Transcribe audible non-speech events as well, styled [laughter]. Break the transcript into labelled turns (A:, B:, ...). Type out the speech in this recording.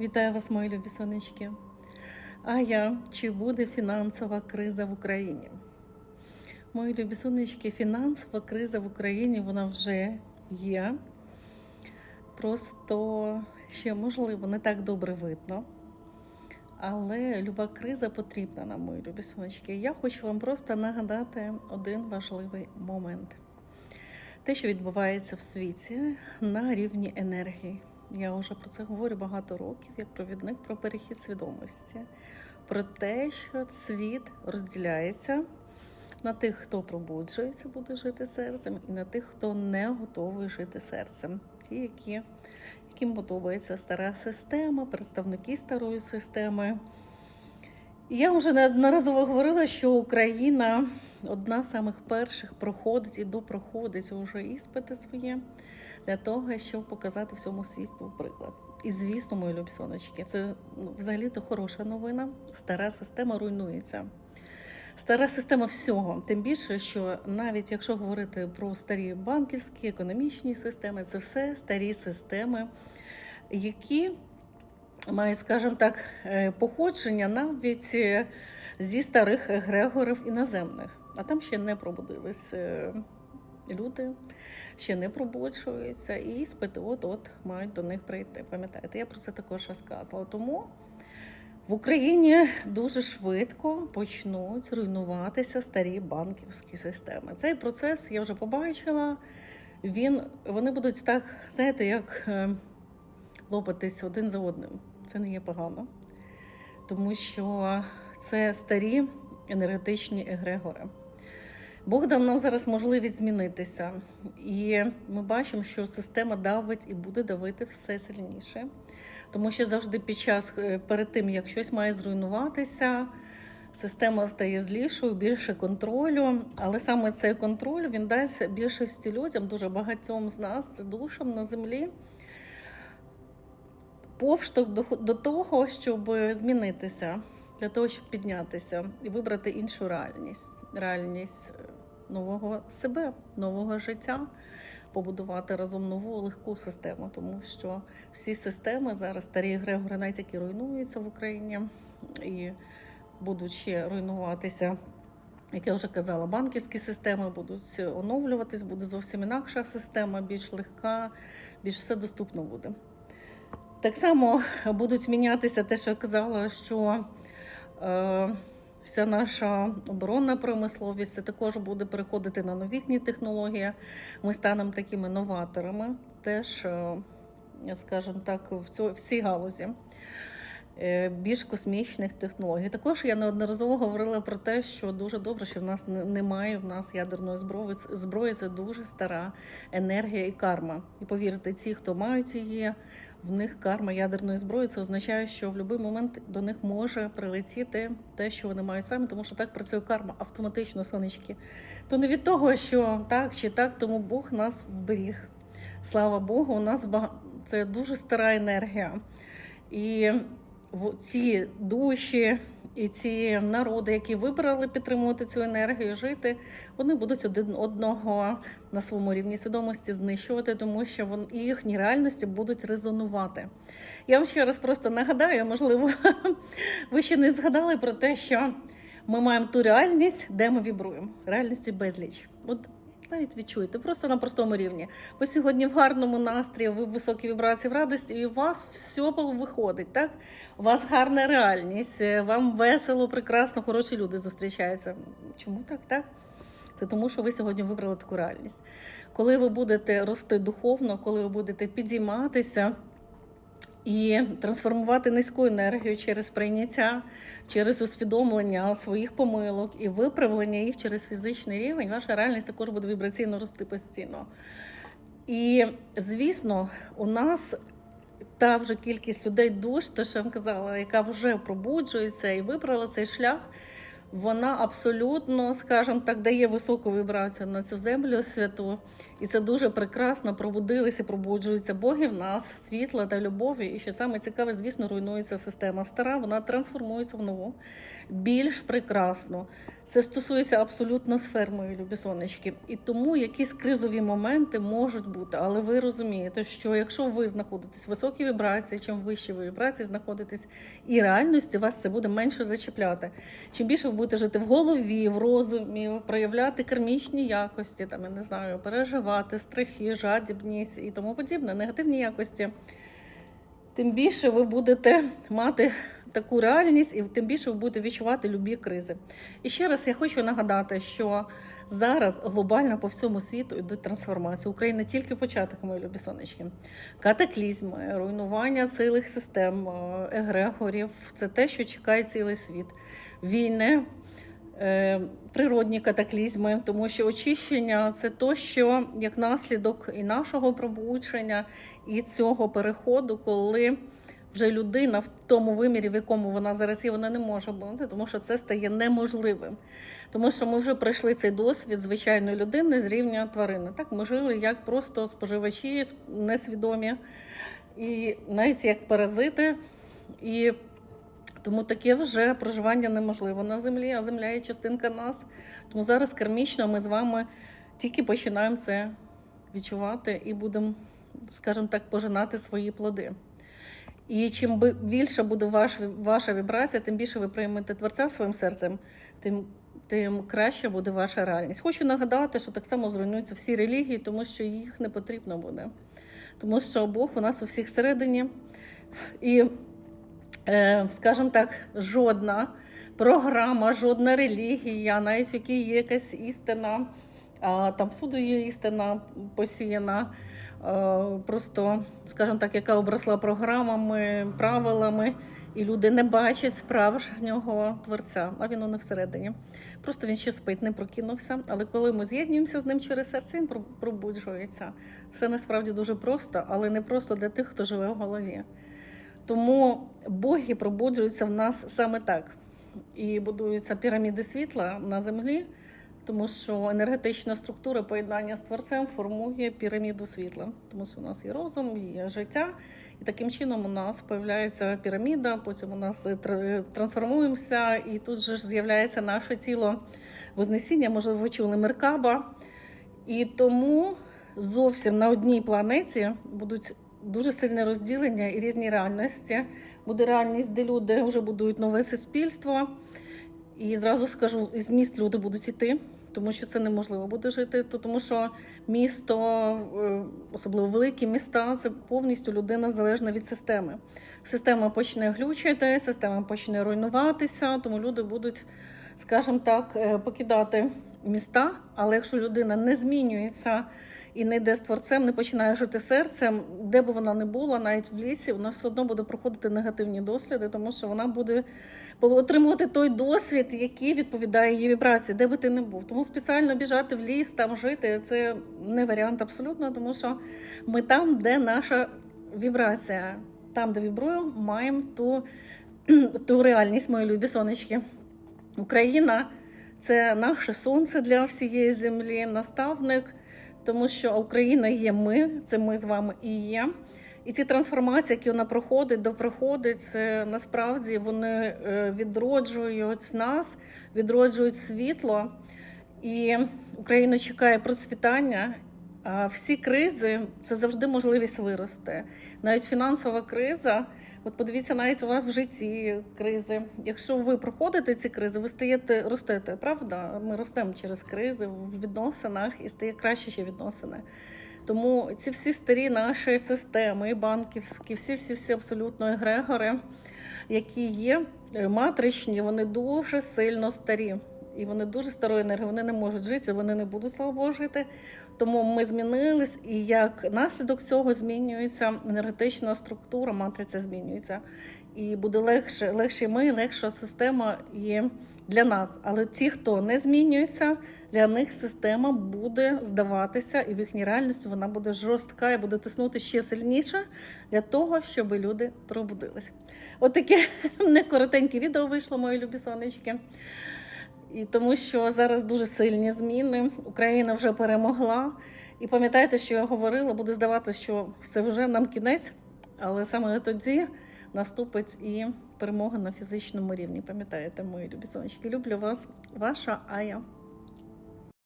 A: Вітаю вас, мої любі сонечки. А я чи буде фінансова криза в Україні? Мої любі сонечки, фінансова криза в Україні вона вже є. Просто ще, можливо, не так добре видно. Але люба криза потрібна нам, мої любі сонечки. Я хочу вам просто нагадати один важливий момент. Те, що відбувається в світі на рівні енергії. Я вже про це говорю багато років, як провідник про перехід свідомості, про те, що світ розділяється на тих, хто пробуджується, буде жити серцем, і на тих, хто не готовий жити серцем. Ті, які, яким подобається стара система, представники старої системи. Я вже неодноразово говорила, що Україна одна з самих перших проходить і допроходить уже іспити свої для того, щоб показати всьому світу приклад. І звісно, мої любі сонечки, це ну, взагалі-то хороша новина. Стара система руйнується. Стара система всього. Тим більше, що навіть якщо говорити про старі банківські, економічні системи, це все старі системи, які мають, скажімо так, е, походження навіть е, зі старих егрегорів іноземних. А там ще не пробудились е, люди, ще не пробуджуються, і іспити от-от мають до них прийти. Пам'ятаєте, я про це також розказувала. Тому в Україні дуже швидко почнуть руйнуватися старі банківські системи. Цей процес я вже побачила. Він, вони будуть так, знаєте, як лопатись один за одним. Це не є погано, тому що це старі енергетичні егрегори. Бог дав нам зараз можливість змінитися, і ми бачимо, що система давить і буде давити все сильніше. Тому що завжди під час е, перед тим, як щось має зруйнуватися, система стає злішою, більше контролю. Але саме цей контроль він дасть більшості людям, дуже багатьом з нас, душам на землі, повштовх до, до того, щоб змінитися, для того, щоб піднятися і вибрати іншу реальність, реальність е, нового себе, нового життя побудувати разом нову легку систему, тому що всі системи зараз старі Грегори навіть які руйнуються в Україні і будуть ще руйнуватися. Як я вже казала, банківські системи будуть оновлюватись, буде зовсім інакша система, більш легка, більш все доступно буде. Так само будуть мінятися те, що я казала, що е, вся наша оборонна промисловість це також буде переходити на новітні технології. Ми станемо такими новаторами, теж, е, скажімо так, в, цю, в цій галузі. е, Більш космічних технологій. Також я неодноразово говорила про те, що дуже добре, що в нас немає в нас ядерної зброї. Зброї це дуже стара енергія і карма. І повірте, ті, хто мають її, в них карма ядерної зброї. Це означає, що в будь-який момент до них може прилетіти те, що вони мають самі, тому що так працює карма автоматично, сонечки. То не від того, що так чи так, тому Бог нас вберіг. Слава Богу, у нас бага... це дуже стара енергія. І в- ці душі і ці народи, які вибрали підтримувати цю енергію, жити, вони будуть один одного на своєму рівні свідомості знищувати, тому що вон, їхні реальності будуть резонувати. Я вам ще раз просто нагадаю, можливо, [laughs] ви ще не згадали про те, що ми маємо ту реальність, де ми вібруємо. Реальності безліч. От навіть відчуєте, просто на простому рівні. Ви сьогодні в гарному настрої, ви в високій вібрації в радості, і у вас все виходить. Так? У вас гарна реальність, е, вам весело, прекрасно, хороші люди зустрічаються. Чому так? так? Це тому, що ви сьогодні вибрали таку реальність. Коли ви будете рости духовно, коли ви будете підійматися і трансформувати низьку енергію через прийняття, через усвідомлення своїх помилок і виправлення їх через фізичний рівень, ваша реальність також буде вібраційно рости постійно. І, звісно, у нас та вже кількість людей душ, те, що я вам казала, яка вже пробуджується і вибрала цей шлях, вона абсолютно, скажімо так, дає високу вібрацію на цю землю святу. І це дуже прекрасно. Пробудилися, пробуджуються боги в нас, світла та любові. І що саме цікаве, звісно, руйнується система стара, вона трансформується в нову, більш прекрасну. Це стосується абсолютно сфер, мої любі сонечки. І тому якісь кризові моменти можуть бути. Але ви розумієте, що якщо ви знаходитесь в високій вібрації, чим вищі ви вібрації знаходитесь, і реальності вас це буде менше зачіпляти. Чим більше ви будете жити в голові, в розумі, проявляти кармічні якості, там я не знаю, переживати страхи, жадібність і тому подібне, негативні якості. Тим більше ви будете мати таку реальність, і тим більше ви будете відчувати любі кризи. І ще раз я хочу нагадати, що зараз глобально по всьому світу йдуть трансформації. Україна тільки початок, мої любі сонечки. Катаклізми, руйнування силих систем, е, егрегорів це те, що чекає цілий світ. Війни. е, Природні катаклізми, тому що очищення це то, що як наслідок і нашого пробудження, і цього переходу, коли вже людина в тому вимірі, в якому вона зараз є, вона не може бути, тому що це стає неможливим. Тому що ми вже пройшли цей досвід звичайної людини з рівня тварини. Так, ми жили як просто споживачі несвідомі, і навіть як паразити. І тому таке вже проживання неможливо на землі, а земля є частинка нас. Тому зараз кармічно ми з вами тільки починаємо це відчувати і будемо, скажімо так, пожинати свої плоди. І чим більше буде ваш, ваша вібрація, тим більше ви приймете творця своїм серцем, тим, тим краще буде ваша реальність. Хочу нагадати, що так само зруйнуються всі релігії, тому що їх не потрібно буде. Тому що Бог у нас у всіх всередині. І, е, скажімо так, жодна програма, жодна релігія, навіть в якій є якась істина, там всюди є істина посіяна. Е, Просто, скажімо так, яка обросла програмами, правилами, і люди не бачать справжнього творця, а він у них всередині. Просто він ще спить, не прокинувся. Але коли ми з'єднуємося з ним через серце, він пробуджується. Все насправді дуже просто, але не просто для тих, хто живе в голові. Тому боги пробуджуються в нас саме так. І будуються піраміди світла на землі, тому що енергетична структура поєднання з творцем формує піраміду світла. Тому що у нас є розум, є життя, і таким чином у нас появляється піраміда, потім у нас е, трансформуємося, і тут же ж з'являється наше тіло Вознесіння, можливо, ви чули Меркаба. І тому зовсім на одній планеті будуть дуже сильне розділення і різні реальності. Буде реальність, де люди вже будують нове суспільство. І зразу скажу, із міст люди будуть іти, тому що це неможливо буде жити. То- Тому що місто, е, особливо великі міста, це повністю людина залежна від системи. Система почне глючити, система почне руйнуватися, тому люди будуть, скажімо так, е, покидати міста. Але якщо людина не змінюється і не йде з творцем, не починає жити серцем, де б вона не була, навіть в лісі, вона все одно буде проходити негативні досліди, тому що вона буде отримувати той досвід, який відповідає її вібрації, де би ти не був. Тому спеціально біжати в ліс, там жити це не варіант абсолютно, тому що ми там, де наша вібрація, там, де вібруємо, маємо ту, [clears throat] ту реальність, мої любі сонечки. Україна це наше сонце для всієї землі, наставник, тому що Україна є ми, це ми з вами і є. І ці трансформації, які вона проходить, допроходить, це насправді вони е, відроджують нас, відроджують світло. І Україна чекає процвітання. Всі кризи це завжди можливість вирости. Навіть фінансова криза. От подивіться, навіть у вас в житті кризи. Якщо ви проходите ці кризи, ви стаєте ростете, правда? Ми ростемо через кризи в відносинах і стає краще ще відносини. Тому ці всі старі наші системи, і банківські, всі, всі, всі абсолютно егрегори, які є е, матричні, вони дуже сильно старі. І вони дуже старої енергії, вони не можуть жити, вони не будуть слава Богу, жити. Тому ми змінились, і як наслідок цього змінюється енергетична структура, матриця змінюється. І буде легше, легше ми, легша система є для нас. Але ті, хто не змінюється, для них система буде здаватися, і в їхній реальності вона буде жорстка і буде тиснути ще сильніше для того, щоб люди пробудились. От таке [laughs] не коротеньке відео вийшло, мої любі сонечки. І тому що зараз дуже сильні зміни. Україна вже перемогла. І пам'ятаєте, що я говорила, буде здаватися, що це вже нам кінець, але саме тоді наступить і перемога на фізичному рівні. Пам'ятаєте, мої любі сонечки. Люблю вас, ваша Ая.